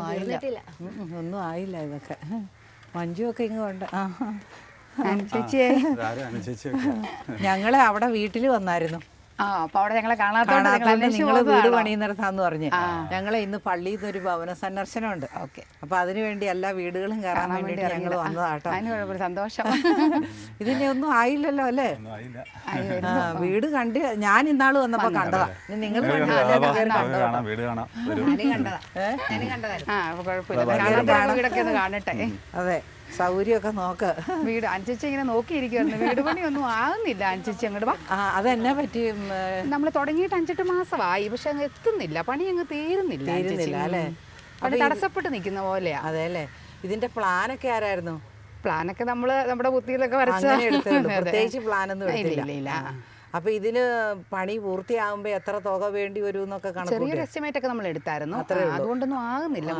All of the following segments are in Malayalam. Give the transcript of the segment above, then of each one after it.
ആയില്ല. ഒന്നും ആയില്ല ഇതൊക്കെ. മഞ്ജുവൊക്കെ ഇങ്ങ് കൊണ്ട് ആ. ഞങ്ങളെ അവിടെ വീട്ടിൽ വന്നായിരുന്നു. അപ്പൊ അവിടെ ഞങ്ങളെ കാണാത്തോണ്ട് നിങ്ങൾ വീട് പോകുന്നതാണോ? പണിയുന്നിടത്താന്ന് പറഞ്ഞ്. ഞങ്ങളെ ഇന്ന് പള്ളിയിൽ നിന്ന് ഒരു ഭവന സന്ദർശനമുണ്ട്. ഓക്കെ. അപ്പൊ അതിനുവേണ്ടി എല്ലാ വീടുകളും കയറാൻ വേണ്ടി ഞങ്ങൾ വന്നതാട്ടോ. അതിന് സന്തോഷം. ഇതിനെ ഒന്നും ആയില്ലല്ലോ അല്ലേ? ഒന്നും ആയില്ല. ആ, വീട് കണ്ട് ഞാൻ ഇന്നാൾ വന്നപ്പോ കണ്ടതാ. നിങ്ങൾ വീട് കാണാം, വീട് കാണാം വീട് കാണാം. വരൂ. ആ അപ്പൊ കുഴപ്പമില്ല. കാണാത്ത വീടൊക്കെ ഒന്ന് അതെ. സൗകര്യമൊക്കെ നോക്ക്. വീട് അനുസരിച്ച് ഇങ്ങനെ നോക്കിയിരിക്കുവായിരുന്നു. വീട് പണിയൊന്നും ആകുന്നില്ല അനുസരിച്ച് അങ്ങോട്ട് വാ. ആ അതെന്നെ പറ്റി? നമ്മൾ തുടങ്ങിയിട്ട് അഞ്ചെട്ട് മാസമായി പക്ഷെ അങ്ങ് എത്തുന്നില്ല. പണി അങ്ങ് തീരുന്നില്ല തീരുന്നില്ല, അല്ലേ? പണി തടസ്സപ്പെട്ട് നിൽക്കുന്ന പോലെയാ. അതെ അല്ലേ? ഇതിന്റെ പ്ലാനൊക്കെ ആരായിരുന്നു? പ്ലാനൊക്കെ നമ്മൾ നമ്മുടെ ബുദ്ധിയിലൊക്കെ വരച്ച. പ്രത്യേകിച്ച് പ്ലാനൊന്നും ഇല്ല, എടുത്തില്ല. അപ്പൊ ഇതിന് പണി പൂർത്തിയാകുമ്പോ എത്ര തുക വേണ്ടി വരും എന്നൊക്കെ ചെറിയൊരു എസ്റ്റിമേറ്റ് ഒക്കെ നമ്മൾ എടുത്തായിരുന്നു. അതുകൊണ്ടൊന്നും ആകുന്നില്ല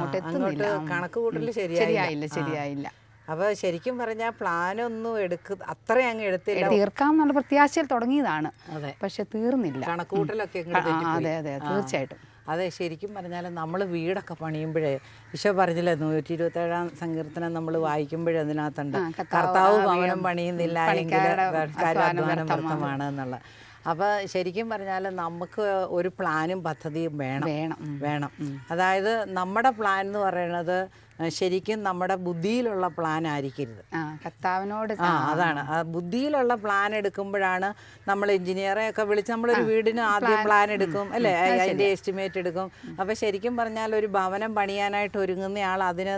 കണക്ക് കൂട്ടൽ ശരിയായില്ല. ശരിയായില്ല. ആ. ശരിയായില്ല അപ്പൊ ശരിക്കും പറഞ്ഞാൽ പ്ലാനൊന്നും എടുക്ക അത്ര അങ്ങ് എടുത്തില്ല. തീർക്കാം എന്നുള്ള പ്രത്യാശയിൽ തുടങ്ങിയതാണ്. അതെ. പക്ഷെ തീർന്നില്ല. കണക്കൂട്ടലൊക്കെ അതെ അതെ. തീർച്ചയായിട്ടും. അതെ ശരിക്കും പറഞ്ഞാൽ നമ്മൾ വീടൊക്കെ പണിയുമ്പോഴേ ഈശോ പറഞ്ഞില്ലേ നൂറ്റി ഇരുപത്തേഴാം സങ്കീർത്തനം നമ്മൾ വായിക്കുമ്പോഴേ അതിനകത്തുണ്ട്. കർത്താവ് ഭവനം പണിയുന്നില്ല എങ്കിൽ അധ്വാനം വ്യർത്ഥമാണ്. എന്നുള്ള. അപ്പോൾ ശരിക്കും പറഞ്ഞാൽ നമുക്ക് ഒരു പ്ലാനും പദ്ധതിയും വേണം. വേണം. വേണം. അതായത് നമ്മുടെ പ്ലാൻ എന്ന് പറയുന്നത് ശരിക്കും നമ്മുടെ ബുദ്ധിയിലുള്ള പ്ലാൻ ആയിരിക്കരുത്. കർത്താവിനോട് ആ അതാണ്. ബുദ്ധിയിലുള്ള പ്ലാൻ എടുക്കുമ്പോഴാണ് നമ്മൾ എഞ്ചിനീയറെ ഒക്കെ വിളിച്ച് നമ്മളൊരു വീടിന് ആദ്യം പ്ലാൻ എടുക്കും അല്ലേ? അതിന്റെ എസ്റ്റിമേറ്റ് എടുക്കും. അപ്പോൾ ശരിക്കും പറഞ്ഞാൽ ഒരു ഭവനം പണിയാനായിട്ട് ഒരുങ്ങുന്നയാൾ അതിന്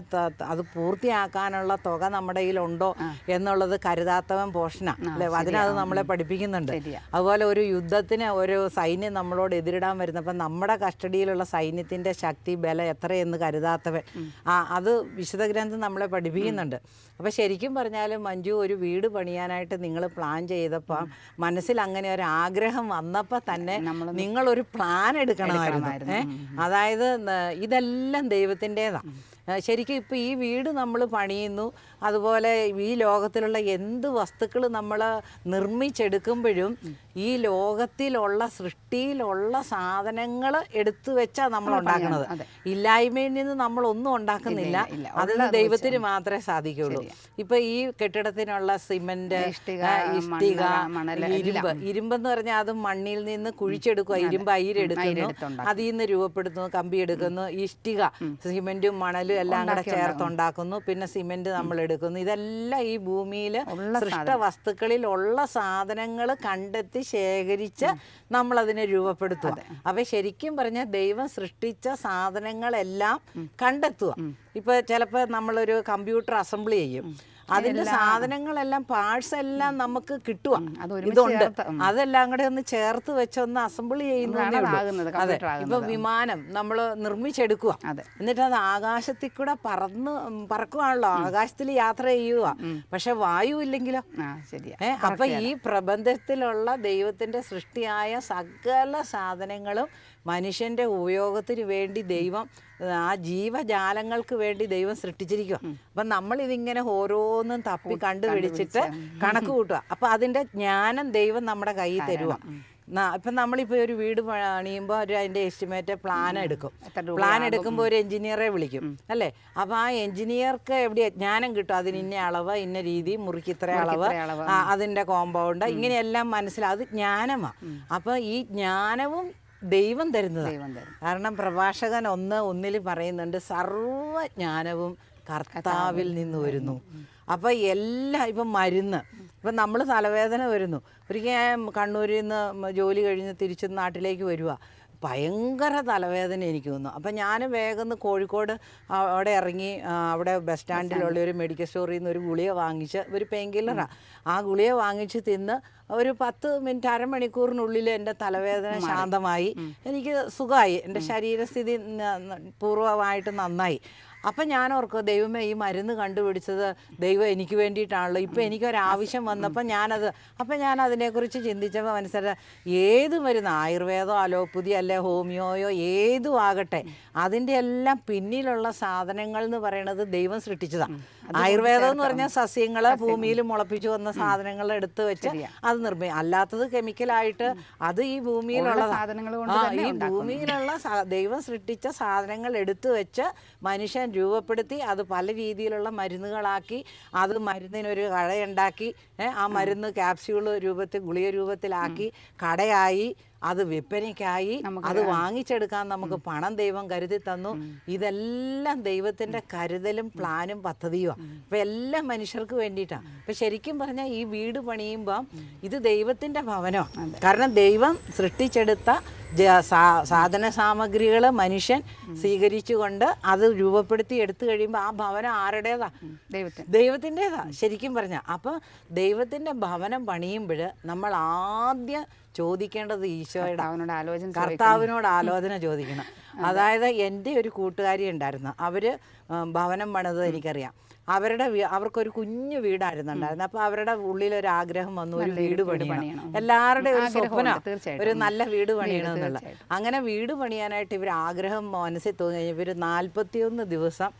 അത് പൂർത്തിയാക്കാനുള്ള തുക നമ്മുടെ ഉണ്ടോ എന്നുള്ളത് കരുതാത്തവൻ പോഷണ അല്ലേ? അതിനത് നമ്മളെ പഠിപ്പിക്കുന്നുണ്ട്. അതുപോലെ ഒരു യുദ്ധത്തിന് ഒരു സൈന്യം നമ്മളോട് എതിരിടാൻ വരുന്നപ്പോൾ നമ്മുടെ കസ്റ്റഡിയിലുള്ള സൈന്യത്തിന്റെ ശക്തി ബലം എത്രയെന്ന് കരുതാത്തവൻ. ആ അത് വിശുദ്ധ ഗ്രന്ഥം നമ്മളെ പഠിപ്പിക്കുന്നുണ്ട്. അപ്പോൾ ശരിക്കും പറഞ്ഞാൽ മഞ്ജു ഒരു വീട് പണിയാനായിട്ട് നിങ്ങൾ പ്ലാൻ ചെയ്തപ്പോൾ മനസ്സിൽ അങ്ങനെ ഒരു ആഗ്രഹം വന്നപ്പോൾ തന്നെ നിങ്ങളൊരു പ്ലാൻ എടുക്കണമായിരുന്നു. അതായത് ഇതെല്ലാം ദൈവത്തിന്റെതാണ് ശരിക്കും ഇപ്പോൾ ഈ വീട് നമ്മൾ പണിയുന്നു. അതുപോലെ ഈ ലോകത്തിലുള്ള എന്ത് വസ്തുക്കൾ നമ്മൾ നിർമ്മിച്ചെടുക്കുമ്പോഴും ഈ ലോകത്തിലുള്ള സൃഷ്ടിയിലുള്ള സാധനങ്ങൾ എടുത്തു വെച്ചാൽ നമ്മൾ ഉണ്ടാക്കുന്നത്. ഇല്ലായ്മയിൽ നിന്ന് നമ്മൾ ഒന്നും ഉണ്ടാക്കുന്നില്ല. അത് അതിന് ദൈവത്തിന് മാത്രമേ സാധിക്കുള്ളൂ. ഇപ്പൊ ഈ കെട്ടിടത്തിനുള്ള സിമന്റ് ഇഷ്ടിക, ഇരുമ്പ്. ഇരുമ്പെന്ന് പറഞ്ഞാൽ അത് മണ്ണിൽ നിന്ന് കുഴിച്ചെടുക്കുക ഇരുമ്പ് അയിരെടുക്കുന്നു. അതിൽ നിന്ന് രൂപപ്പെടുത്തുന്നു കമ്പി എടുക്കുന്നു ഇഷ്ടിക സിമന്റും മണലും എല്ലാം കൂടെ ചേർത്തുണ്ടാക്കുന്നു പിന്നെ സിമെന്റ് നമ്മൾ എടുക്കുന്നു. ഇതെല്ലാം ഈ ഭൂമിയിൽ സൃഷ്ട വസ്തുക്കളിൽ ഉള്ള സാധനങ്ങൾ കണ്ടെത്തി ശേഖരിച്ച് നമ്മൾ അതിനെ രൂപപ്പെടുത്തുക. അപ്പൊ ശരിക്കും പറഞ്ഞാൽ ദൈവം സൃഷ്ടിച്ച സാധനങ്ങളെല്ലാം കണ്ടെത്തുക. ഇപ്പൊ ചിലപ്പോൾ നമ്മളൊരു കമ്പ്യൂട്ടർ അസംബ്ലി ചെയ്യും. അതിന്റെ സാധനങ്ങളെല്ലാം പാർട്സ് എല്ലാം നമുക്ക് കിട്ടുക ഇതുണ്ട്. അതെല്ലാം കൂടെ ഒന്ന് ചേർത്ത് വെച്ചൊന്ന് അസംബിൾ ചെയ്യുന്നതാണ് അതെ. ഇപ്പൊ. വിമാനം നമ്മൾ നിർമ്മിച്ചെടുക്കുക. എന്നിട്ട് അത് ആകാശത്തിൽ കൂടെ പറന്ന് പറക്കുവാണല്ലോ. ആകാശത്തിൽ യാത്ര ചെയ്യുക പക്ഷെ വായു ഇല്ലെങ്കിലോ? ആ ശരിയാ. ഏ അപ്പൊ ഈ പ്രബന്ധത്തിലുള്ള ദൈവത്തിന്റെ സൃഷ്ടിയായ സകല സാധനങ്ങളും മനുഷ്യന്റെ ഉപയോഗത്തിന് വേണ്ടി ദൈവം ആ ജീവജാലങ്ങൾക്ക് വേണ്ടി ദൈവം സൃഷ്ടിച്ചിരിക്കുക അപ്പം നമ്മളിതിങ്ങനെ ഓരോന്നും തപ്പി കണ്ടുപിടിച്ചിട്ട് കണക്ക് കൂട്ടുക അപ്പം അതിന്റെ ജ്ഞാനം ദൈവം നമ്മുടെ കയ്യിൽ തരുക ഇപ്പം നമ്മളിപ്പോൾ ഒരു വീട് പണിയുമ്പോൾ ഒരു അതിന്റെ എസ്റ്റിമേറ്റ് പ്ലാൻ എടുക്കും. പ്ലാൻ എടുക്കുമ്പോൾ ഒരു എഞ്ചിനീയറെ വിളിക്കും അല്ലേ? അപ്പോൾ ആ എഞ്ചിനീയർക്ക് എവിടെ ജ്ഞാനം കിട്ടും? അതിന് ഇന്ന അളവ് ഇന്ന രീതി മുറിക്ക് ഇത്ര അളവ് അതിന്റെ കോമ്പൗണ്ട് ഇങ്ങനെയെല്ലാം മനസ്സിലാവും അത് ജ്ഞാനമാണ് അപ്പോൾ ഈ ജ്ഞാനവും ദൈവം തരുന്നത്. കാരണം പ്രഭാഷകൻ ഒന്ന് ഒന്നിൽ പറയുന്നുണ്ട് സർവജ്ഞാനവും കർത്താവിൽ നിന്ന് വരുന്നു. അപ്പോൾ എല്ലാം ഇപ്പം മരുന്ന്. ഇപ്പം നമ്മൾ തലവേദന വരുന്നു. ഒരിക്കൽ കണ്ണൂരിൽ നിന്ന് ജോലി കഴിഞ്ഞ് തിരിച്ച് നാട്ടിലേക്ക് വരിക ഭയങ്കര തലവേദന എനിക്ക് വന്നു അപ്പം ഞാൻ വേഗം കോഴിക്കോട് അവിടെ ഇറങ്ങി അവിടെ ബസ് സ്റ്റാൻഡിലുള്ള ഒരു മെഡിക്കൽ സ്റ്റോറിൽ നിന്ന് ഒരു ഗുളിക വാങ്ങിച്ച് ഒരു പെയിൻ കില്ലറാണ് ആ. ഗുളിക വാങ്ങിച്ച് തിന്ന് ഒരു പത്ത് മിനിറ്റ് അരമണിക്കൂറിനുള്ളിൽ എന്റെ തലവേദന ശാന്തമായി. എനിക്ക് സുഖമായി. എന്റെ ശരീരസ്ഥിതി പൂർവമായിട്ട് നന്നായി. അപ്പം ഞാൻ ഓർക്കും ദൈവമേ ഈ മരുന്ന് കണ്ടുപിടിച്ചത് ദൈവം എനിക്ക് വേണ്ടിയിട്ടാണല്ലോ. ഇപ്പം എനിക്കൊരാവശ്യം വന്നപ്പോൾ ഞാനത് അപ്പം ഞാൻ അതിനെക്കുറിച്ച് ചിന്തിച്ചപ്പോൾ മനസ്സിലായി ഏത് മരുന്ന്? ആയുർവേദോ അലോപ്പതി അല്ലെ ഹോമിയോയോ ഏതും ആകട്ടെ. അതിന്റെ എല്ലാം പിന്നിലുള്ള സാധനങ്ങൾ എന്ന് പറയുന്നത് ദൈവം സൃഷ്ടിച്ചതാണ് ആയുർവേദം എന്ന് പറഞ്ഞാൽ സസ്യങ്ങൾ. ഭൂമിയിൽ മുളപ്പിച്ചു വന്ന സാധനങ്ങൾ എടുത്ത് വെച്ച് അത് നിർമ്മിക്കും അല്ലാത്തത് കെമിക്കലായിട്ട് അത് ഈ ഭൂമിയിലുള്ള സാധനങ്ങൾ ഈ ഭൂമിയിലുള്ള ദൈവം സൃഷ്ടിച്ച സാധനങ്ങൾ എടുത്തു വെച്ച് മനുഷ്യൻ രൂപപ്പെടുത്തി അത് പല രീതിയിലുള്ള മരുന്നുകളാക്കി അത് മരുന്നിനൊരു കടയുണ്ടാക്കി ഏ, ആ മരുന്ന് ക്യാപ്സ്യൂൾ രൂപത്തിൽ ഗുളിക രൂപത്തിലാക്കി കടയായി അത് വിൽപ്പനയ്ക്കായി അത് വാങ്ങിച്ചെടുക്കാൻ നമുക്ക് പണം ദൈവം കരുതി തന്നു. ഇതെല്ലാം ദൈവത്തിന്റെ കരുതലും പ്ലാനും പദ്ധതിയുമാണ് അപ്പൊ എല്ലാ മനുഷ്യർക്ക് വേണ്ടിയിട്ടാണ് അപ്പൊ ശരിക്കും പറഞ്ഞാൽ ഈ വീട് പണിയുമ്പം ഇത് ദൈവത്തിന്റെ ഭവനമാണ് കാരണം ദൈവം സൃഷ്ടിച്ചെടുത്ത സാധന സാമഗ്രികൾ മനുഷ്യൻ സ്വീകരിച്ചുകൊണ്ട് അത് രൂപപ്പെടുത്തി എടുത്തു കഴിയുമ്പോൾ ആ ഭവനം ആരുടേതാ? ദൈവത്തിന്റെതാ ശരിക്കും പറഞ്ഞ. അപ്പോൾ ദൈവത്തിന്റെ ഭവനം പണിയുമ്പോൾ നമ്മൾ ആദ്യം ചോദിക്കേണ്ടത് ഈശോയുടെ അവനോട് ആലോചന കർത്താവിനോട് ആലോചന ചോദിക്കണം. അതായത് എന്റെ ഒരു കൂട്ടുകാരി ഉണ്ടായിരുന്നു. അവർ ഭവനം പണിതത് എനിക്കറിയാം. അവരുടെ അവർക്കൊരു കുഞ്ഞു വീടായിരുന്നു ഉണ്ടായിരുന്നത് അപ്പോൾ അവരുടെ ഉള്ളിൽ ഒരു ആഗ്രഹം വന്നു ഒരു വീട് പണിയണം. എല്ലാവരുടെയും ഒരു സ്വപ്നം ഒരു നല്ല വീട് പണിയണം എന്നുള്ള. അങ്ങനെ വീട് പണിയാനായിട്ട് ഇവർ ആഗ്രഹം മനസ്സിൽ തോന്നി. കഴിഞ്ഞാൽ ഇവർ നാൽപ്പത്തിയൊന്ന് ദിവസം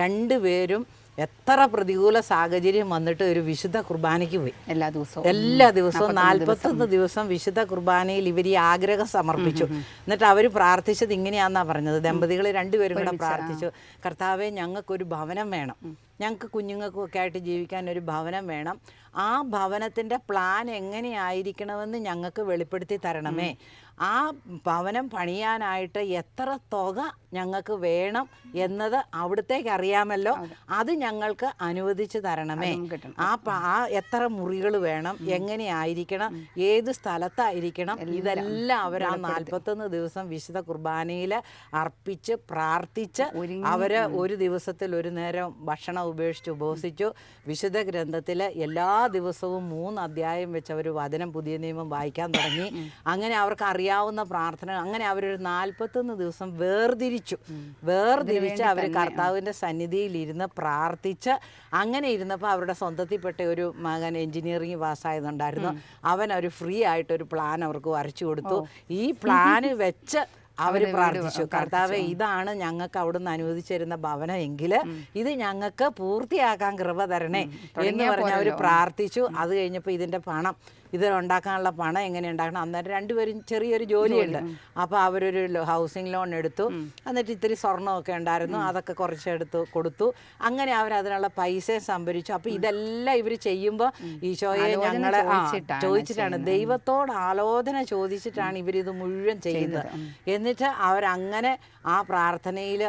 രണ്ടുപേരും എത്ര പ്രതികൂല സാഹചര്യം വന്നിട്ട് ഒരു വിശുദ്ധ കുർബാനയ്ക്ക് പോയി? എല്ലാ ദിവസവും. എല്ലാ ദിവസവും നാൽപ്പത്തൊന്ന് ദിവസം. വിശുദ്ധ കുർബാനയിൽ ഇവർ ഈ ആഗ്രഹം സമർപ്പിച്ചു. എന്നിട്ട് അവർ പ്രാർത്ഥിച്ചത് ഇങ്ങനെയാന്നാ പറഞ്ഞത്. ദമ്പതികൾ രണ്ടുപേരും കൂടെ പ്രാർത്ഥിച്ചു. കർത്താവെ ഞങ്ങൾക്കൊരു ഭവനം വേണം. ഞങ്ങൾക്ക് കുഞ്ഞുങ്ങൾക്കും ഒക്കെ ആയിട്ട് ജീവിക്കാൻ ഒരു ഭവനം വേണം. ആ ഭവനത്തിന്റെ പ്ലാൻ എങ്ങനെയായിരിക്കണമെന്ന് ഞങ്ങൾക്ക് വെളിപ്പെടുത്തി തരണമേ. ആ ഭവനം പണിയാനായിട്ട് എത്ര തുക ഞങ്ങൾക്ക് വേണം എന്നത് അവിടത്തേക്ക് അറിയാമല്ലോ. അത്. ഞങ്ങൾക്ക് അനുവദിച്ച് തരണമേ. ആ ആ എത്ര മുറികൾ വേണം എങ്ങനെയായിരിക്കണം ഏത് സ്ഥലത്തായിരിക്കണം ഇതെല്ലാം അവർ ആ നാൽപ്പത്തൊന്ന് ദിവസം വിശുദ്ധ കുർബാനയിൽ അർപ്പിച്ച് പ്രാർത്ഥിച്ച് അവർ ഒരു ദിവസത്തിൽ ഒരു നേരം ഭക്ഷണം ഉപേക്ഷിച്ച് ഉപവസിച്ചു വിശുദ്ധ ഗ്രന്ഥത്തിൽ എല്ലാ ദിവസവും മൂന്ന് അധ്യായം വെച്ച് അവർ വചനം പുതിയ നിയമം വായിക്കാൻ തുടങ്ങി. അങ്ങനെ അവർക്ക് അറിയാവുന്ന പ്രാർത്ഥന. അങ്ങനെ അവരൊരു നാൽപ്പത്തൊന്ന് ദിവസം വേർതിരിച്ചു. വേർതിരിച്ച് അവർ കർത്താവിന്റെ സന്നിധിയിലിരുന്ന് പ്രാർത്ഥിച്ച് അങ്ങനെ ഇരുന്നപ്പോൾ അവരുടെ സ്വന്തത്തിൽപ്പെട്ട ഒരു മകൻ എൻജിനീയറിംഗ് പാസ്സായതുണ്ടായിരുന്നു. അവൻ ഒരു ഫ്രീ ആയിട്ടൊരു പ്ലാൻ അവർക്ക് വരച്ചു കൊടുത്തു. ഈ പ്ലാന് വെച്ച് അവർ പ്രാർത്ഥിച്ചു. കർത്താവെ ഇതാണ് ഞങ്ങൾക്ക് അവിടുന്ന് അനുവദിച്ചിരുന്ന ഭവനം എങ്കിൽ ഇത് ഞങ്ങൾക്ക് പൂർത്തിയാക്കാൻ കൃപ തരണേ എന്ന് പറഞ്ഞ് അവർ പ്രാർത്ഥിച്ചു. അത് കഴിഞ്ഞപ്പോൾ ഇതിന്റെ പണം ഇത് ഉണ്ടാക്കാനുള്ള പണം എങ്ങനെ ഉണ്ടാക്കണം? അന്നേരം രണ്ടുപേരും ചെറിയൊരു ജോലിയുണ്ട്. അപ്പോൾ അവരൊരു ഹൗസിംഗ് ലോൺ എടുത്തു. എന്നിട്ട് ഇത്തിരി സ്വർണമൊക്കെ ഉണ്ടായിരുന്നു. അതൊക്കെ കുറച്ചെടുത്ത് കൊടുത്തു. അങ്ങനെ അവർ അതിനുള്ള പൈസ സംഭരിച്ചു അപ്പോൾ ഇതെല്ലാം ഇവർ ചെയ്യുമ്പോൾ ഈശോയെ ഞങ്ങളെ ചോദിച്ചിട്ടാണ് ചോദിച്ചിട്ടാണ്. ദൈവത്തോട് ആലോചന ചോദിച്ചിട്ടാണ് ഇവരിത് മുഴുവൻ ചെയ്യുന്നത്. എന്നിട്ട് അവരങ്ങനെ ആ പ്രാർത്ഥനയിൽ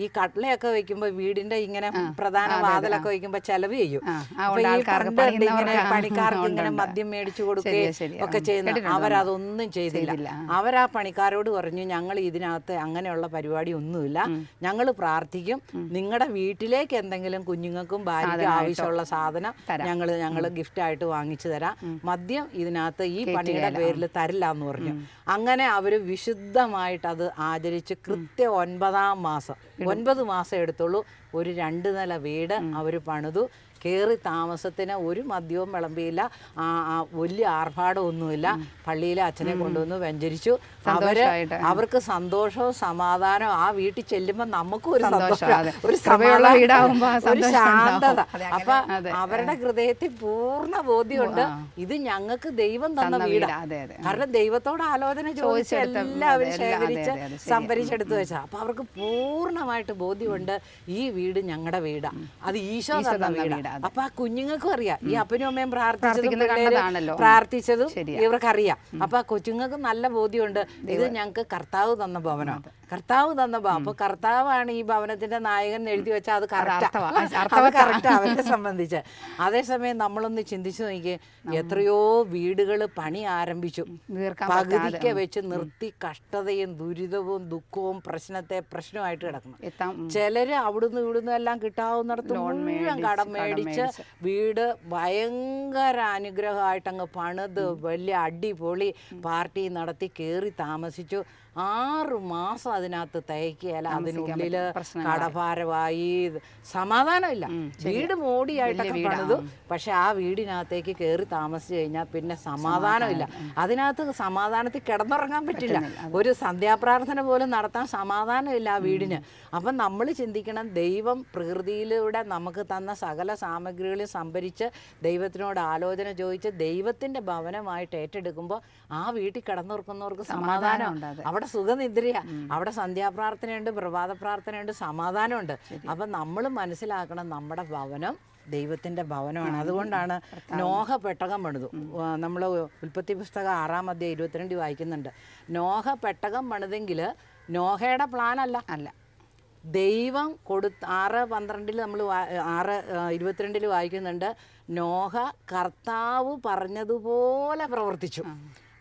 ഈ കട്ട്ലയൊക്കെ വെക്കുമ്പോൾ വീടിന്റെ ഇങ്ങനെ പ്രധാന വാതിലൊക്കെ വെക്കുമ്പോൾ ചെലവ് ചെയ്യും. ആ, ആ, ഇങ്ങനെ പണിക്കാർക്ക് ഇങ്ങനെ. മദ്യം മേടിച്ചു കൊടുക്കുകയും ഒക്കെ ചെയ്യുന്ന കേട്ടിട്ടുണ്ട് അവരതൊന്നും ചെയ്തില്ല. അവർ അവരാ പണിക്കാരോട് പറഞ്ഞു ഞങ്ങൾ ഇതിനകത്ത് അങ്ങനെയുള്ള പരിപാടി ഒന്നുമില്ല. ഞങ്ങൾ പ്രാർത്ഥിക്കും. നിങ്ങളുടെ വീട്ടിലേക്ക് എന്തെങ്കിലും കുഞ്ഞുങ്ങൾക്കും ഭാര്യയ്ക്കും ആവശ്യമുള്ള സാധനം ഞങ്ങൾ ഞങ്ങൾ ഗിഫ്റ്റ് ആയിട്ട് വാങ്ങിച്ചു തരാം. മദ്യം ഇതിനകത്ത് ഈ പണിയുടെ പേരിൽ തരില്ല എന്ന് പറഞ്ഞു. അങ്ങനെ അവർ വിശുദ്ധമായിട്ട് അത് ആചരിച്ച് കൃത്യ ഒൻപതാം മാസം ഒൻപത് മാസം എടുത്തുള്ളൂ. ഒരു രണ്ട് നില വീട് അവർ പണിതു. കയറി താമസത്തിന് ഒരു മദ്യവും വിളമ്പിയില്ല. വലിയ ആർഭാടമൊന്നുമില്ല. പള്ളിയിലെ അച്ഛനെ കൊണ്ടുവന്ന് വ്യഞ്ചരിച്ചു അവർ അവർക്ക് സന്തോഷവും സമാധാനവും ആ വീട്ടിൽ ചെല്ലുമ്പോൾ നമുക്കും ഒരു സന്തോഷം, ഒരു ശാന്തത. അപ്പൊ അവരുടെ ഹൃദയത്തിൽ പൂർണ ബോധ്യമുണ്ട്. ഇത് ഞങ്ങൾക്ക് ദൈവം തന്ന വീടാണ്. കാരണം ദൈവത്തോട് ആലോചന ചോദിച്ച എല്ലാവരും ശേഖരിച്ച് സംഭരിച്ചെടുത്ത് വെച്ചാ അപ്പൊ അവർക്ക് പൂർണമായിട്ട് ബോധ്യമുണ്ട്. ഈ വീട് ഞങ്ങളുടെ വീടാ. അത് ഈശോ തന്ന വീടാണ്. അപ്പൊ ആ കുഞ്ഞുങ്ങൾക്കും അറിയാം. ഈ അപ്പനും അമ്മയും പ്രാർത്ഥിച്ചതും കണ്ടതാണല്ലോ. പ്രാർത്ഥിച്ചതും ഇവർക്ക് ഇവർക്കറിയാം. അപ്പൊ ആ കൊച്ചുങ്ങൾക്ക് നല്ല ബോധ്യമുണ്ട്. ഇത് ഞങ്ങൾക്ക് കർത്താവ് തന്ന ഭവനമാണ് കർത്താവ് തന്ന അപ്പൊ കർത്താവാണ് ഈ ഭവനത്തിന്റെ നായകൻ എഴുതി വെച്ചാൽ അത്. കറക്റ്റ് അവരെ സംബന്ധിച്ച്. അതേസമയം നമ്മളൊന്ന് ചിന്തിച്ചു നോക്കി എത്രയോ വീടുകൾ പണി ആരംഭിച്ചു. പകുതിക്കെ വെച്ച് നിർത്തി കഷ്ടതയും ദുരിതവും ദുഃഖവും പ്രശ്നത്തെ പ്രശ്നമായിട്ട് കിടക്കുന്നു. ചിലര് അവിടുന്ന് ഇവിടുന്ന് എല്ലാം കിട്ടാവുന്നിടത്ത് മുഴുവൻ കടം മേടിച്ച്. വീട് ഭയങ്കര അനുഗ്രഹമായിട്ട് അങ്ങ് പണിത് വലിയ അടിപൊളി പാർട്ടി നടത്തി കേറി താമസിച്ചു. ആറ് മാസം അതിനകത്ത് തയ്ക്കുകയല്ല അതിനുള്ളിൽ. കടഭാരമായി സമാധാനമില്ല. വീട് മോടിയായിട്ടൊക്കെ. പണിതു. പക്ഷെ ആ വീടിനകത്തേക്ക് കയറി താമസിച്ചു കഴിഞ്ഞാൽ പിന്നെ സമാധാനമില്ല. അതിനകത്ത് സമാധാനത്തിൽ കിടന്നുറങ്ങാൻ പറ്റില്ല. ഒരു സന്ധ്യാപ്രാർത്ഥന പോലും നടത്താൻ സമാധാനമില്ല ആ വീടിന്. അപ്പം നമ്മൾ ചിന്തിക്കണം ദൈവം പ്രകൃതിയിലൂടെ നമുക്ക് തന്ന സകല സാമഗ്രികളും സംഭരിച്ച് ദൈവത്തിനോട് ആലോചന ചോദിച്ച് ദൈവത്തിന്റെ ഭവനമായിട്ട് ഏറ്റെടുക്കുമ്പോൾ ആ വീട്ടിൽ കിടന്നുറക്കുന്നവർക്ക് സമാധാനം. അവിടെ സുഖനിദ്രയാണ് അവിടെ അവിടെ സന്ധ്യാപ്രാർത്ഥനയുണ്ട് പ്രഭാത പ്രാർത്ഥനയുണ്ട് സമാധാനമുണ്ട് അപ്പം നമ്മൾ മനസ്സിലാക്കണം നമ്മുടെ ഭവനം ദൈവത്തിന്റെ ഭവനമാണ്. അതുകൊണ്ടാണ് നോഹ പെട്ടകം പണിതു. നമ്മൾ ഉൽപ്പത്തി പുസ്തകം ആറാം അധ്യായം ഇരുപത്തിരണ്ട് വായിക്കുന്നുണ്ട്. നോഹ പെട്ടകം പണിതെങ്കിൽ നോഹയുടെ പ്ലാൻ അല്ല. അല്ല ദൈവം കൊടുത്ത് ആറ് പന്ത്രണ്ടിൽ നമ്മൾ ആറ് ഇരുപത്തിരണ്ടിൽ വായിക്കുന്നുണ്ട്. നോഹ കർത്താവ് പറഞ്ഞതുപോലെ പ്രവർത്തിച്ചു.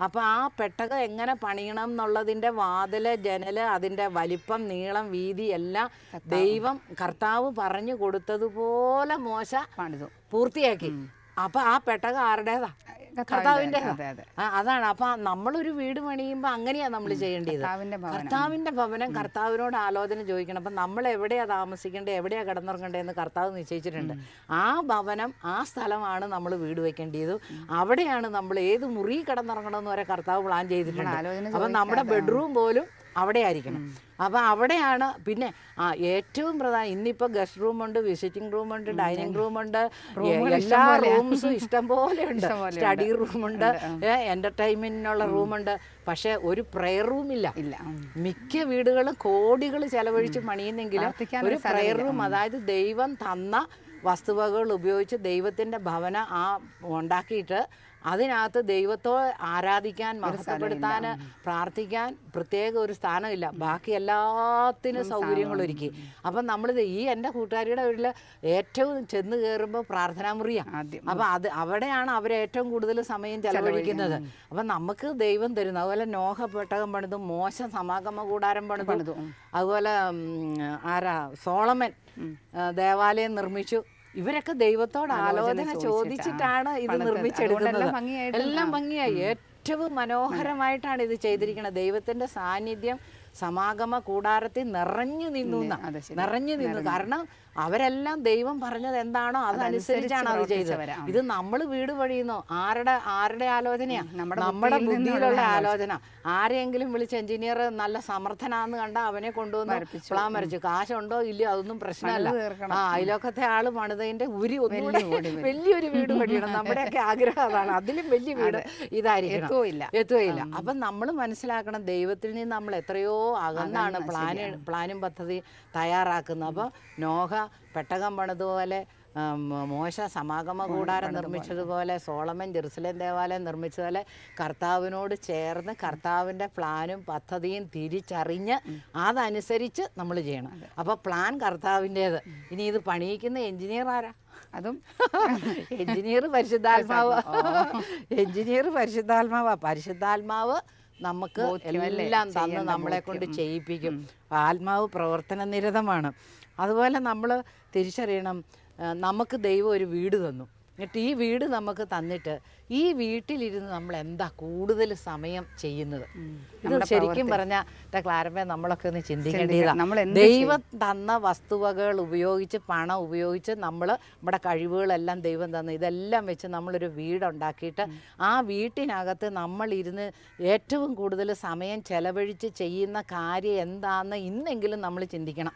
അപ്പോൾ ആ പെട്ടകം എങ്ങനെ പണിയണം എന്നുള്ളതിന്റെ വാതിൽ ജനൽ അതിന്റെ വലിപ്പം നീളം വീതി എല്ലാം ദൈവം കർത്താവ് പറഞ്ഞു കൊടുത്തതുപോലെ മോശ പണിതു. പൂർത്തിയാക്കി. അപ്പൊ ആ പെട്ടകം ആരുടേതാ? കർത്താവിന്റെ, കർത്താവിന്റെ അതെ, അതെ. അതാണ്. അപ്പൊ നമ്മളൊരു വീട് പണിയുമ്പോൾ അങ്ങനെയാ നമ്മൾ ചെയ്യേണ്ടത്. കർത്താവിന്റെ ഭവനം. കർത്താവിനോട് ആലോചന ചോദിക്കണം. അപ്പൊ നമ്മൾ എവിടെയാ താമസിക്കേണ്ടത്? എവിടെയാ കിടന്നുറങ്ങേണ്ടതെന്ന് കർത്താവ് നിശ്ചയിച്ചിട്ടുണ്ട്. ആ ഭവനം ആ സ്ഥലമാണ് നമ്മൾ വീട് വെക്കേണ്ടത്. അവിടെയാണ് നമ്മൾ ഏത് മുറി കിടന്നുറങ്ങണമെന്ന് വരെ കർത്താവ് പ്ലാൻ ചെയ്തിട്ടുണ്ട്. അപ്പം നമ്മുടെ ബെഡ്റൂം പോലും അവിടെ ആയിരിക്കണം അപ്പം അവിടെയാണ് പിന്നെ ആ ഏറ്റവും പ്രധാനം ഇന്നിപ്പോൾ ഗസ്റ്റ് റൂമുണ്ട് വിസിറ്റിംഗ് റൂമുണ്ട് ഡൈനിങ് റൂമുണ്ട് എല്ലാ റൂംസും ഇഷ്ടം പോലെ ഉണ്ട്. സ്റ്റഡി റൂമുണ്ട് എന്റർടൈൻമെന്റിനുള്ള റൂമുണ്ട് പക്ഷേ ഒരു പ്രെയർ റൂമില്ല ഇല്ല. ഇല്ല മിക്ക വീടുകളും കോടികൾ ചെലവഴിച്ച് പണിയുന്നെങ്കിലും ഒരു ഒരു പ്രെയർ റൂം അതായത് ദൈവം തന്ന വസ്തുവകകൾ ഉപയോഗിച്ച് ദൈവത്തിന്റെ ഭവന ആ ഉണ്ടാക്കിയിട്ട് അതിനകത്ത് ദൈവത്തെ ആരാധിക്കാൻ മഹത്വപ്പെടുത്താൻ പ്രാർത്ഥിക്കാൻ പ്രത്യേക ഒരു സ്ഥാനമില്ല. ബാക്കി എല്ലാത്തിനും സൗകര്യങ്ങൾ ഒരുക്കി അപ്പം നമ്മൾ ഈ എന്റെ കൂട്ടുകാരിയുടെ വീട്ടിൽ ഏറ്റവും ചെന്ന് കയറുമ്പോൾ പ്രാർത്ഥനാ മുറിയാണ് അപ്പം അത് അവിടെയാണ് അവർ ഏറ്റവും കൂടുതൽ സമയം ചെലവഴിക്കുന്നത്. അപ്പം നമുക്ക് ദൈവം തരുന്നു. അതുപോലെ നോഹ പെട്ടകം പണിതു മോശം സമാഗമ കൂടാരം പണിതു. അതുപോലെ ആരാ? സോളമൻ ദേവാലയം നിർമ്മിച്ചു. ഇവരൊക്കെ ദൈവത്തോട് ആലോചന ചോദിച്ചിട്ടാണ് ഇത്. നിർമ്മിച്ചെടുക്കുന്നത്. എല്ലാം ഭംഗിയായി. ഏറ്റവും മനോഹരമായിട്ടാണ് ഇത് ചെയ്തിരിക്കുന്നത്. ദൈവത്തിന്റെ സാന്നിധ്യം സമാഗമ കൂടാരത്തിൽ നിറഞ്ഞു നിന്നു. നിറഞ്ഞു നിന്നു. കാരണം അവരെല്ലാം ദൈവം പറഞ്ഞത് എന്താണോ അതനുസരിച്ചാണ് അത് ചെയ്തത്. ഇത് നമ്മൾ വീട് പണിയുന്നു ആരുടെ ആരുടെ ആലോചനയാ? നമ്മുടെ ബുദ്ധിയിലുള്ള ആലോചന. ആരെങ്കിലും വിളിച്ച് എഞ്ചിനീയർ നല്ല സമർത്ഥനാന്ന് കണ്ട അവനെ കൊണ്ടുവന്ന്. പ്ലാൻ വരച്ചു കാശുണ്ടോ ഇല്ലയോ അതൊന്നും പ്രശ്നമല്ല. ആ അയലോക്കത്തെ ആൾ പണിതതിന്റെ ഉരി ഒന്നുകൂടെ വലിയൊരു വീട് പണിയണം. നമ്മുടെയൊക്കെ ആഗ്രഹം അതാണ്. അതിലും വലിയ വീട് ഇതായിരിക്കും എത്തുകയില്ല. എത്തുകയില്ല. അപ്പം നമ്മൾ മനസ്സിലാക്കണം ദൈവത്തിൽ നിന്ന് നമ്മൾ എത്രയോ അകന്നാണ് പ്ലാന് പ്ലാനും പദ്ധതി തയ്യാറാക്കുന്നത്. അപ്പോൾ നോഹ പെട്ടകം പണിതുപോലെ മോശ സമാഗമ കൂടാരം നിർമ്മിച്ചതുപോലെ സോളമൻ ജെറുസലേം ദേവാലയം നിർമ്മിച്ചതുപോലെ കർത്താവിനോട് ചേർന്ന് കർത്താവിന്റെ പ്ലാനും പദ്ധതിയും തിരിച്ചറിഞ്ഞ് അതനുസരിച്ച് നമ്മൾ ചെയ്യണം. അപ്പോൾ പ്ലാൻ കർത്താവിന്റേത്. ഇനി ഇത് പണിയിക്കുന്ന എഞ്ചിനീയർ ആരാ? അതും എഞ്ചിനീയർ പരിശുദ്ധാത്മാവ്. എഞ്ചിനീയർ പരിശുദ്ധാത്മാവ്. പരിശുദ്ധാത്മാവ് നമുക്ക് എല്ലാം തന്ന് നമ്മളെ കൊണ്ട്. ചെയ്യിപ്പിക്കും. ആത്മാവ് പ്രവർത്തന നിരതമാണ് അതുപോലെ നമ്മൾ തിരിച്ചറിയണം നമുക്ക് ദൈവം ഒരു വീട് തന്നു. എന്നിട്ട് ഈ വീട് നമുക്ക് തന്നിട്ട് ഈ വീട്ടിലിരുന്ന് നമ്മൾ എന്താ കൂടുതൽ സമയം ചെയ്യുന്നത്? ഇത് ശരിക്കും പറഞ്ഞാൽ ക്ലാരമ്മ നമ്മളൊക്കെ ഒന്ന് ചിന്തിക്കേണ്ടതാണ് ദൈവം തന്ന വസ്തുവകകൾ ഉപയോഗിച്ച് പണം ഉപയോഗിച്ച് നമ്മൾ നമ്മുടെ കഴിവുകളെല്ലാം ദൈവം തന്നു ഇതെല്ലാം വെച്ച് നമ്മളൊരു വീടുണ്ടാക്കിയിട്ട് ആ വീട്ടിനകത്ത് നമ്മളിരുന്ന് ഏറ്റവും കൂടുതൽ സമയം ചെലവഴിച്ച് ചെയ്യുന്ന കാര്യം എന്താണെന്ന് ഇന്നെങ്കിലും നമ്മൾ ചിന്തിക്കണം.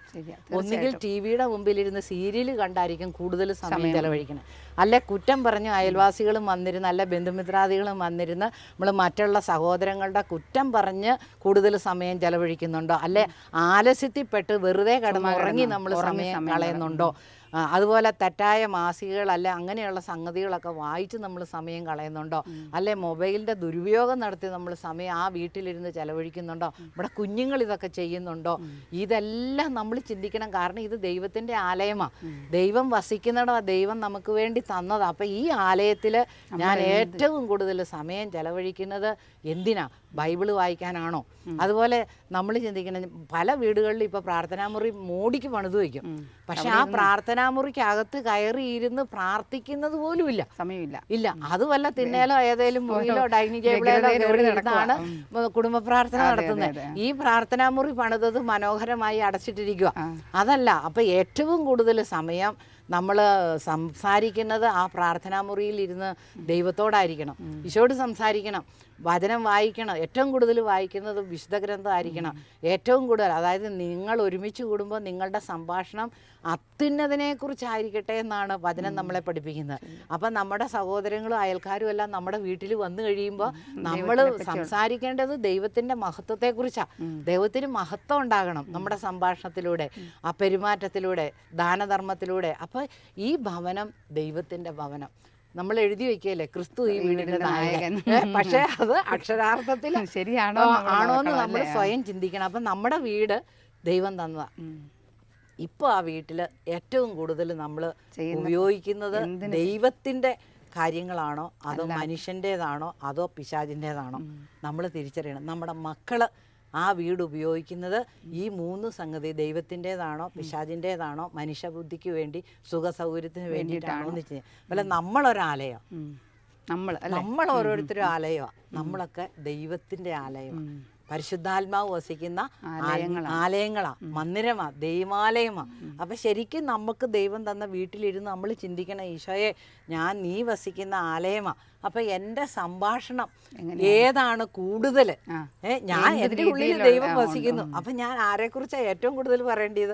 ഒന്നുകിൽ ടി വിയുടെ മുമ്പിലിരുന്ന് സീരിയൽ കണ്ടായിരിക്കും കൂടുതൽ സമയം. ചെലവഴിക്കണം. അല്ലെ കുറ്റം പറഞ്ഞു അയൽവാസികളും വന്നിരുന്ന് അല്ല ബന്ധുമിത്രാദികളും വന്നിരുന്ന് നമ്മൾ മറ്റുള്ള സഹോദരങ്ങളുടെ കുറ്റം പറഞ്ഞ് കൂടുതൽ സമയം ചെലവഴിക്കുന്നുണ്ടോ? അല്ലെ ആലസ്യത്തിൽപ്പെട്ട് വെറുതെ കിടന്ന്? ഉറങ്ങി നമ്മൾ സമയം കളയുന്നുണ്ടോ? അതുപോലെ തെറ്റായ മാസികകൾ അല്ലെ അങ്ങനെയുള്ള സംഗതികളൊക്കെ വായിച്ച് നമ്മൾ സമയം കളയുന്നുണ്ടോ? അല്ലെ മൊബൈലിന്റെ ദുരുപയോഗം നടത്തി നമ്മൾ സമയം ആ വീട്ടിലിരുന്ന് ചെലവഴിക്കുന്നുണ്ടോ? ഇവിടെ കുഞ്ഞുങ്ങൾ ഇതൊക്കെ ചെയ്യുന്നുണ്ടോ? ഇതെല്ലാം നമ്മൾ ചിന്തിക്കണം. കാരണം ഇത് ദൈവത്തിന്റെ ആലയമാണ് ദൈവം വസിക്കുന്നിടം ദൈവം നമുക്ക് വേണ്ടി തന്നതാണ് അപ്പം ഈ ആലയത്തിൽ ഞാൻ ഏറ്റവും കൂടുതൽ സമയം ചെലവഴിക്കുന്നത് എന്തിനാ? ബൈബിൾ വായിക്കാനാണോ? അതുപോലെ നമ്മൾ ചിന്തിക്കണം. പല വീടുകളിലും ഇപ്പോൾ പ്രാർത്ഥനാമുറി മോടിക്ക് പണിത് വയ്ക്കും. പക്ഷെ ആ പ്രാർത്ഥനാമുറിക്കകത്ത് കയറിയിരുന്ന് പ്രാർത്ഥിക്കുന്നത് പോലും ഇല്ല. സമയമില്ല ഇല്ല അതുമല്ല തിന്നേലോ ഏതേലും മുറിയിലോ ഡൈനിങ് ടേബിളിലോ വ്യഗ്രതയിൽ ഇരുന്നാണ് കുടുംബ പ്രാർത്ഥന നടത്തുന്നത് ഈ പ്രാർത്ഥനാമുറി പണിതത് മനോഹരമായി അടച്ചിട്ടിരിക്കുക അതല്ല അപ്പൊ ഏറ്റവും കൂടുതൽ സമയം നമ്മൾ സംസാരിക്കുന്നത് ആ പ്രാർത്ഥനാ മുറിയിൽ ഇരുന്ന് ദൈവത്തോടായിരിക്കണം. ഈശോട് സംസാരിക്കണം. വചനം വായിക്കണം. ഏറ്റവും കൂടുതൽ വായിക്കുന്നത് വിശുദ്ധ ഗ്രന്ഥമായിരിക്കണം. ഏറ്റവും കൂടുതൽ. അതായത് നിങ്ങൾ ഒരുമിച്ച് കൂടുമ്പോൾ നിങ്ങളുടെ സംഭാഷണം അത്യുന്നതിനെക്കുറിച്ചായിരിക്കട്ടെ എന്നാണ് വചനം നമ്മളെ പഠിപ്പിക്കുന്നത്. അപ്പം നമ്മുടെ സഹോദരങ്ങളും അയൽക്കാരും എല്ലാം നമ്മുടെ വീട്ടിൽ വന്നു കഴിയുമ്പോൾ നമ്മൾ സംസാരിക്കേണ്ടത് ദൈവത്തിന്റെ മഹത്വത്തെക്കുറിച്ചാണ് ദൈവത്തിന് മഹത്വം ഉണ്ടാകണം നമ്മുടെ സംഭാഷണത്തിലൂടെ ആ പെരുമാറ്റത്തിലൂടെ ദാനധർമ്മത്തിലൂടെ. അപ്പോൾ ഈ ഭവനം ദൈവത്തിന്റെ ഭവനം. നമ്മൾ എഴുതി വെക്കുകയല്ലേ? ക്രിസ്തു ഈ വീടിന്റെ നായകൻ. പക്ഷെ അത് അക്ഷരാർത്ഥത്തിൽ ശരിയാണോ ആണോ എന്ന് നമ്മൾ? സ്വയം ചിന്തിക്കണം. അപ്പം നമ്മുടെ വീട് ദൈവം തന്നതാ. ഇപ്പോൾ ആ വീട്ടിൽ ഏറ്റവും കൂടുതൽ നമ്മൾ ഉപയോഗിക്കുന്നത് ദൈവത്തിന്റെ കാര്യങ്ങളാണോ? അതോ മനുഷ്യന്റേതാണോ? അതോ പിശാചിന്റേതാണോ? നമ്മൾ തിരിച്ചറിയണം. നമ്മുടെ മക്കൾ ആ വീട് ഉപയോഗിക്കുന്നത് ഈ മൂന്ന് സംഗതി ദൈവത്തിന്റെതാണോ പിശാചിന്റെതാണോ മനുഷ്യബുദ്ധിക്ക് വേണ്ടി സുഖ സൗകര്യത്തിന് വേണ്ടിയിട്ടാണോ? എന്ന് വെച്ചാൽ അല്ല നമ്മളൊരാലയം. നമ്മൾ നമ്മൾ ഓരോരുത്തരും ആലയമാണ് നമ്മളൊക്കെ ദൈവത്തിന്റെ ആലയം പരിശുദ്ധാത്മാവ് വസിക്കുന്ന ആലയങ്ങളാ. ആലയങ്ങളാ. മന്ദിരമാ. ദൈവാലയമാ. അപ്പൊ ശരിക്കും നമുക്ക് ദൈവം തന്ന വീട്ടിലിരുന്ന് നമ്മൾ ചിന്തിക്കണം ഈശോയെ ഞാൻ നീ വസിക്കുന്ന ആലയമാ. അപ്പൊ എന്റെ സംഭാഷണം ഏതാണ് കൂടുതൽ? ഞാൻ എന്റെ എന്റെ ഉള്ളിൽ ദൈവം വസിക്കുന്നു. അപ്പൊ ഞാൻ ആരെക്കുറിച്ചാണ് ഏറ്റവും കൂടുതൽ പറയേണ്ടത്?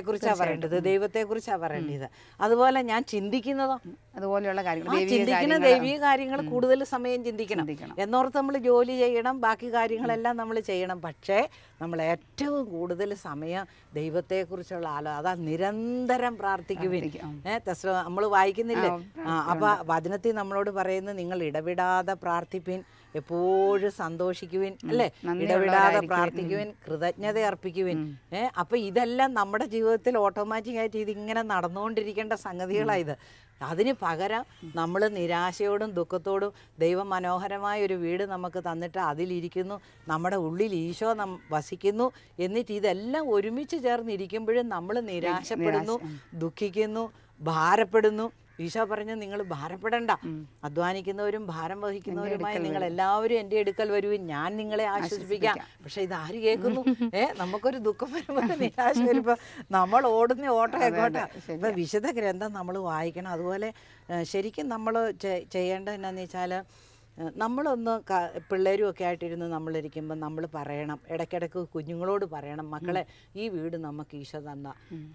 കുറിച്ചാ പറയേണ്ടത്. ദൈവത്തെ കുറിച്ചാ പറയേണ്ടത്. അതുപോലെ ഞാൻ ചിന്തിക്കുന്നതോ? അതുപോലെയുള്ള കാര്യങ്ങൾ ചിന്തിക്കുന്ന ദൈവീയ കാര്യങ്ങൾ കൂടുതൽ സമയം ചിന്തിക്കണം. ചിന്തിക്കണം. എന്നോർത്ത് നമ്മൾ ജോലി ചെയ്യണം ബാക്കി കാര്യങ്ങളെല്ലാം നമ്മൾ ചെയ്യണം. പക്ഷേ നമ്മൾ ഏറ്റവും കൂടുതൽ സമയം ദൈവത്തെക്കുറിച്ചുള്ള ആലോ അതാ നിരന്തരം പ്രാർത്ഥിക്കുവിൻ. ഏഹ് ഏഹ് നമ്മൾ വായിക്കുന്നില്ലേ? അപ്പോൾ അപ്പൊ വചനത്തിൽ നമ്മളോട് പറയുന്നത് നിങ്ങൾ ഇടവിടാതെ പ്രാർത്ഥിപ്പിൻ എപ്പോഴും സന്തോഷിക്കുവിൻ. അല്ലെ? ഇടപെടാതെ ഇടവിടാതെ പ്രാർത്ഥിക്കുവിൻ കൃതജ്ഞത അർപ്പിക്കുവിൻ. ഏഹ് അപ്പൊ ഇതെല്ലാം നമ്മുടെ ജീവിതത്തിൽ ഓട്ടോമാറ്റിക് ആയിട്ട് ഇതിങ്ങനെ നടന്നുകൊണ്ടിരിക്കേണ്ട സംഗതികളായത് അതിന് പകരം നമ്മൾ നിരാശയോടും ദുഃഖത്തോടും ദൈവം മനോഹരമായ ഒരു വീട് നമുക്ക് തന്നിട്ട് അതിലിരിക്കുന്നു. നമ്മുടെ ഉള്ളിൽ ഈശോ നം വസിക്കുന്നു. എന്നിട്ട് ഇതെല്ലാം ഒരുമിച്ച് ചേർന്നിരിക്കുമ്പോഴും നമ്മൾ നിരാശപ്പെടുന്നു ദുഃഖിക്കുന്നു ഭാരപ്പെടുന്നു. ഈശോ പറഞ്ഞു നിങ്ങൾ ഭാരപ്പെടണ്ട. അധ്വാനിക്കുന്നവരും ഭാരം വഹിക്കുന്നവരുമായി നിങ്ങൾ എല്ലാവരും എന്റെ എടുക്കൽ വരുവിൻ. ഞാൻ നിങ്ങളെ ആശ്വസിപ്പിക്കാം. പക്ഷെ ഇത് ആര് കേൾക്കുന്നു? ഏ നമുക്കൊരു ദുഃഖം വരുമ്പോൾ നിരാശ വരുമ്പോൾ നമ്മൾ ഓടുന്ന ഓട്ടം എങ്ങോട്ടാ? ഇപ്പൊ വിശുദ്ധ ഗ്രന്ഥം നമ്മൾ വായിക്കണം. അതുപോലെ ശരിക്കും നമ്മൾ ചെയ്യേണ്ടത് എന്നാന്ന് വെച്ചാൽ നമ്മളൊന്ന് പിള്ളേരും ഒക്കെ ആയിട്ടിരുന്ന് നമ്മളിരിക്കുമ്പോൾ നമ്മൾ പറയണം. ഇടയ്ക്കിടയ്ക്ക് കുഞ്ഞുങ്ങളോട് പറയണം. മക്കളെ ഈ വീട് നമുക്ക് ഈശോ തന്ന.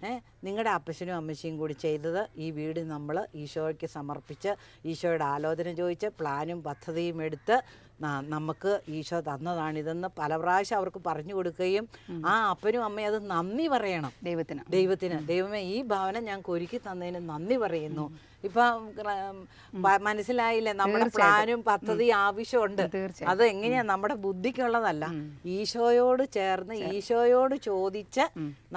ഏഹ് നിങ്ങളുടെ അപ്പച്ചനും അമ്മച്ചിയും കൂടി ചെയ്തത് ഈ വീട് നമ്മൾ ഈശോയ്ക്ക് സമർപ്പിച്ച് ഈശോയുടെ ആലോചന ചോദിച്ച് പ്ലാനും പദ്ധതിയും എടുത്ത് നമുക്ക് ഈശോ തന്നതാണിതെന്ന് പല പ്രാവശ്യം അവർക്ക് പറഞ്ഞു കൊടുക്കുകയും ആ അപ്പനും അമ്മയും അത് നന്ദി പറയണം. ദൈവത്തിന്. ദൈവത്തിന്. ദൈവമേ ഈ ഭവനം ഞാൻ ഒരുക്കി തന്നതിന് നന്ദി പറയുന്നു. ഇപ്പം മനസ്സിലായില്ലേ? നമ്മുടെ പ്ലാനും പദ്ധതി ആവശ്യമുണ്ട്. അത് എങ്ങനെയാ? നമ്മുടെ ബുദ്ധിക്കുള്ളതല്ല. ഈശോയോട് ചേർന്ന് ഈശോയോട് ചോദിച്ച്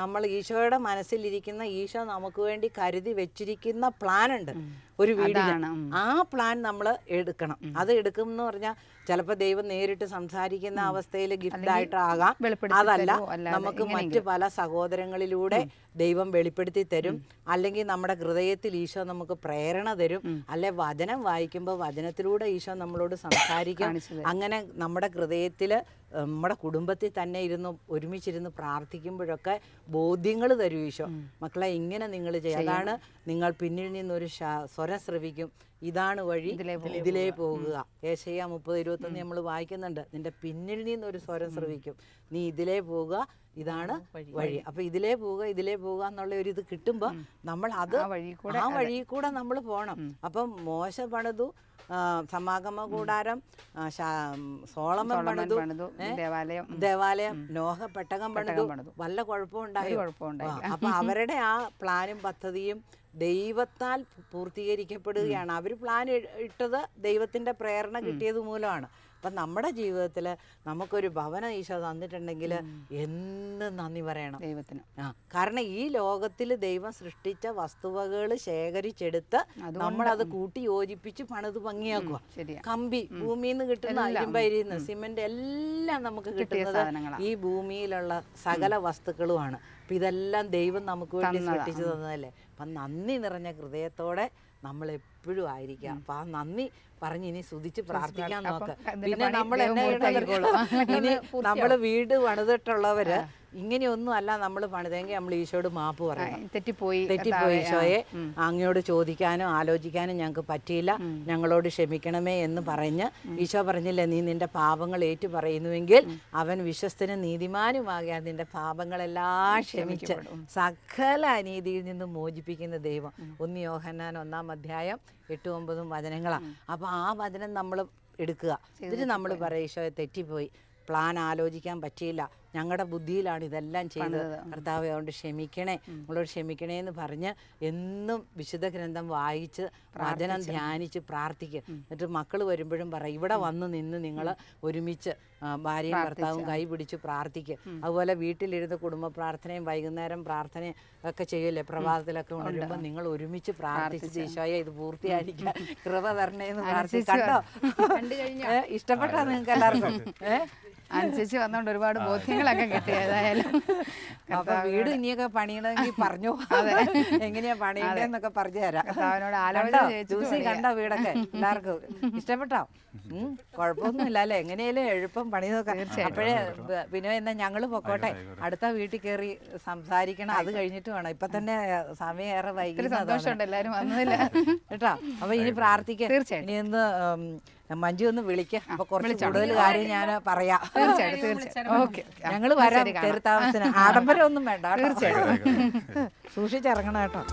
നമ്മൾ ഈശോയുടെ മനസ്സിലിരിക്കുന്ന ഈശോ നമുക്ക് വേണ്ടി കരുതി വെച്ചിരിക്കുന്ന പ്ലാൻ ഉണ്ട് ഒരു വീടാണ് ആ പ്ലാൻ നമ്മൾ എടുക്കണം. അത് എടുക്കും എന്ന് പറഞ്ഞാൽ ചിലപ്പോൾ ദൈവം നേരിട്ട് സംസാരിക്കുന്ന അവസ്ഥയിൽ ഗിഫ്റ്റ് ആയിട്ടാകാം. അതല്ല നമുക്ക് മറ്റ് പല സഹോദരങ്ങളിലൂടെ ദൈവം വെളിപ്പെടുത്തി തരും. അല്ലെങ്കിൽ നമ്മുടെ ഹൃദയത്തിൽ ഈശോ നമുക്ക് പ്രേരണ തരും. അല്ലെ വചനം വായിക്കുമ്പോൾ വചനത്തിലൂടെ ഈശോ നമ്മളോട് സംസാരിക്കും. അങ്ങനെ നമ്മുടെ ഹൃദയത്തിൽ നമ്മുടെ കുടുംബത്തിൽ തന്നെ ഇരുന്ന് ഒരുമിച്ചിരുന്ന് പ്രാർത്ഥിക്കുമ്പോഴൊക്കെ ബോധ്യങ്ങൾ തരും ഈശോ. മക്കളെ ഇങ്ങനെ നിങ്ങൾ ചെയ്യുക അതാണ് നിങ്ങൾ പിന്നിൽ നിന്നൊരു സ്വരം ശ്രവിക്കും. ഇതാണ് വഴി ഇതിലേ പോകുക ഏശയ്യ മുപ്പത് ഇരുപത്തൊന്ന് നമ്മൾ വായിക്കുന്നുണ്ട്. നിന്റെ പിന്നിൽ നിന്നൊരു സ്വരം ശ്രവിക്കും. നീ ഇതിലേ പോവുക. ഇതാണ് വഴി. അപ്പൊ ഇതിലേ പോവുക ഇതിലേ പോവുക എന്നുള്ള ഒരു ഇത് കിട്ടുമ്പോൾ നമ്മൾ അത് ആ വഴി കൂടെ നമ്മൾ പോകണം അപ്പം മോശ പണിതു സമാഗമ കൂടാരം സോളമൻ പണിതു ദേവാലയം, ദേവാലയം ലോഹപ്പെട്ടകം പെട്ടകം പണിതു. വല്ല കുഴപ്പമുണ്ടായോ അപ്പൊ അവരുടെ ആ പ്ലാനും പദ്ധതിയും ദൈവത്താൽ പൂർത്തീകരിക്കപ്പെടുകയാണ്. അവർ പ്ലാൻ ഇട്ടത് ദൈവത്തിന്റെ പ്രേരണ കിട്ടിയത് മൂലമാണ് അപ്പം നമ്മുടെ ജീവിതത്തിൽ നമുക്കൊരു ഭവനം ഈശോ തന്നിട്ടുണ്ടെങ്കിൽ എന്നും നന്ദി പറയണം. ദൈവത്തിന്. ആ കാരണം ഈ ലോകത്തിൽ ദൈവം സൃഷ്ടിച്ച വസ്തുവകൾ ശേഖരിച്ചെടുത്ത് നമ്മളത് കൂട്ടി യോജിപ്പിച്ച് പണിത് ഭംഗിയാക്കുക. കമ്പി ഭൂമിയിൽ നിന്ന് കിട്ടുന്ന അരിമ്പരിയിൽ നിന്ന് സിമെന്റ് എല്ലാം നമുക്ക് കിട്ടുന്നത്. ഈ ഭൂമിയിലുള്ള സകല വസ്തുക്കളുമാണ്. അപ്പം ഇതെല്ലാം ദൈവം നമുക്ക് വേണ്ടി സൃഷ്ടിച്ചു തന്നതല്ലേ? അപ്പം നന്ദി നിറഞ്ഞ ഹൃദയത്തോടെ നമ്മൾ എപ്പോഴും ആയിരിക്കാം അപ്പൊ ആ നന്ദി പറഞ്ഞ് ഇനി സ്തുതിച്ച് പ്രാർത്ഥിക്കാൻ നോക്ക്. പിന്നെ നമ്മൾ എന്നെ. ഇനി നമ്മൾ വീട് പണിതിട്ടുള്ളവര് ഇങ്ങനെയൊന്നും അല്ല നമ്മൾ പണിതെങ്കിൽ നമ്മൾ ഈശോയോട് മാപ്പ് പറയണം. തെറ്റിപ്പോയി തെറ്റിപ്പോയി ഈശോയെ. അങ്ങയോട് ചോദിക്കാനോ ആലോചിക്കാനോ ഞങ്ങൾക്ക് പറ്റിയില്ല. ഞങ്ങളോട് ക്ഷമിക്കണമേ എന്ന് പറഞ്ഞ് ഈശോ പറഞ്ഞില്ല നീ നിന്റെ പാപങ്ങൾ ഏറ്റു പറയുന്നുവെങ്കിൽ അവൻ വിശ്വസ്തനും നീതിമാനുമാകിയാൽ നിന്റെ പാപങ്ങളെല്ലാം ക്ഷമിച്ച് സകല അനീതിയിൽ നിന്ന് മോചിപ്പിക്കുന്ന ദൈവം. ഒന്ന് യോഹന്നാൻ ഒന്നാം അധ്യായം എട്ടും ഒമ്പതും വചനങ്ങളാണ്. അപ്പോൾ ആ വചനം നമ്മൾ എടുക്കുക. എന്നിട്ട് നമ്മൾ പറയും ഈശോയെ തെറ്റിപ്പോയി. പ്ലാൻ ആലോചിക്കാൻ പറ്റിയില്ല. ഞങ്ങളുടെ ബുദ്ധിയിലാണ് ഇതെല്ലാം ചെയ്തത് കർത്താവ് അതുകൊണ്ട് ക്ഷമിക്കണേ. നമ്മളോട് ക്ഷമിക്കണേ എന്ന് പറഞ്ഞ് എന്നും വിശുദ്ധ ഗ്രന്ഥം വായിച്ച് വചനം ധ്യാനിച്ച് പ്രാർത്ഥിക്കുക എന്നിട്ട് മക്കൾ വരുമ്പോഴും പറയും ഇവിടെ വന്ന് നിന്ന് നിങ്ങൾ ഒരുമിച്ച് ഭാര്യയും ഭർത്താവും കൈ പിടിച്ച് പ്രാർത്ഥിക്കുക അതുപോലെ വീട്ടിലിരുന്ന് കുടുംബ പ്രാർത്ഥനയും വൈകുന്നേരം പ്രാർത്ഥനയും ഒക്കെ ചെയ്യല്ലേ പ്രഭാതത്തിലൊക്കെ ഉണരുമ്പോൾ നിങ്ങൾ ഒരുമിച്ച് പ്രാർത്ഥിച്ച് ഈശോയെ ഇത് പൂർത്തിയായിരിക്കുക കൃപ തരണേന്ന് പ്രാർത്ഥിച്ചു. കണ്ടോ? ഇഷ്ടപ്പെട്ടാ ഇഷ്ടപ്പെട്ടോ നിങ്ങൾക്ക് എല്ലാവർക്കും ഏഹ് അനുസരിച്ച് വന്നോണ്ട് ഒരുപാട് ബോധ്യങ്ങളൊക്കെ കിട്ടി ഏതായാലും. അപ്പൊ വീട് ഇനിയൊക്കെ പണിയണമെങ്കിൽ പറഞ്ഞു. അതെ. എങ്ങനെയാ പണിയണ്ടെന്നൊക്കെ പറഞ്ഞു തരാം. അവനോട് ആലോചന കണ്ട? വീടൊക്കെ? എല്ലാവർക്കും ഇഷ്ടപ്പെട്ടോ? ഉം കുഴപ്പമൊന്നുമില്ല അല്ലേ? എങ്ങനെയാലും എഴുപ്പം പണി നോക്കാം അപ്പോഴേ വിനോ എന്നാ ഞങ്ങൾ പൊക്കോട്ടെ. അടുത്ത വീട്ടിൽ കയറി സംസാരിക്കണം. അത് കഴിഞ്ഞിട്ട് വേണം. ഇപ്പൊ തന്നെ സമയം ഏറെ വൈകി സന്തോഷമുണ്ട് എല്ലാവരും വന്നതില്ല കേട്ടോ? അപ്പൊ ഇനി പ്രാർത്ഥിക്കാം. തീർച്ചയായിട്ടും. ഇനി ഒന്ന് ഉം, മഞ്ജു ഒന്ന് വിളിക്കാം. അപ്പൊ കുറച്ച് കൂടുതൽ കാര്യം ഞാൻ പറയാം. തീർച്ചയായിട്ടും തീർച്ചയായിട്ടും ഓക്കെ. ഞങ്ങൾ വരാം. കയറി താമസത്തിന് ആഡംബരം ഒന്നും വേണ്ട തീർച്ചയായിട്ടും. സൂക്ഷിച്ചിറങ്ങണം കേട്ടോ.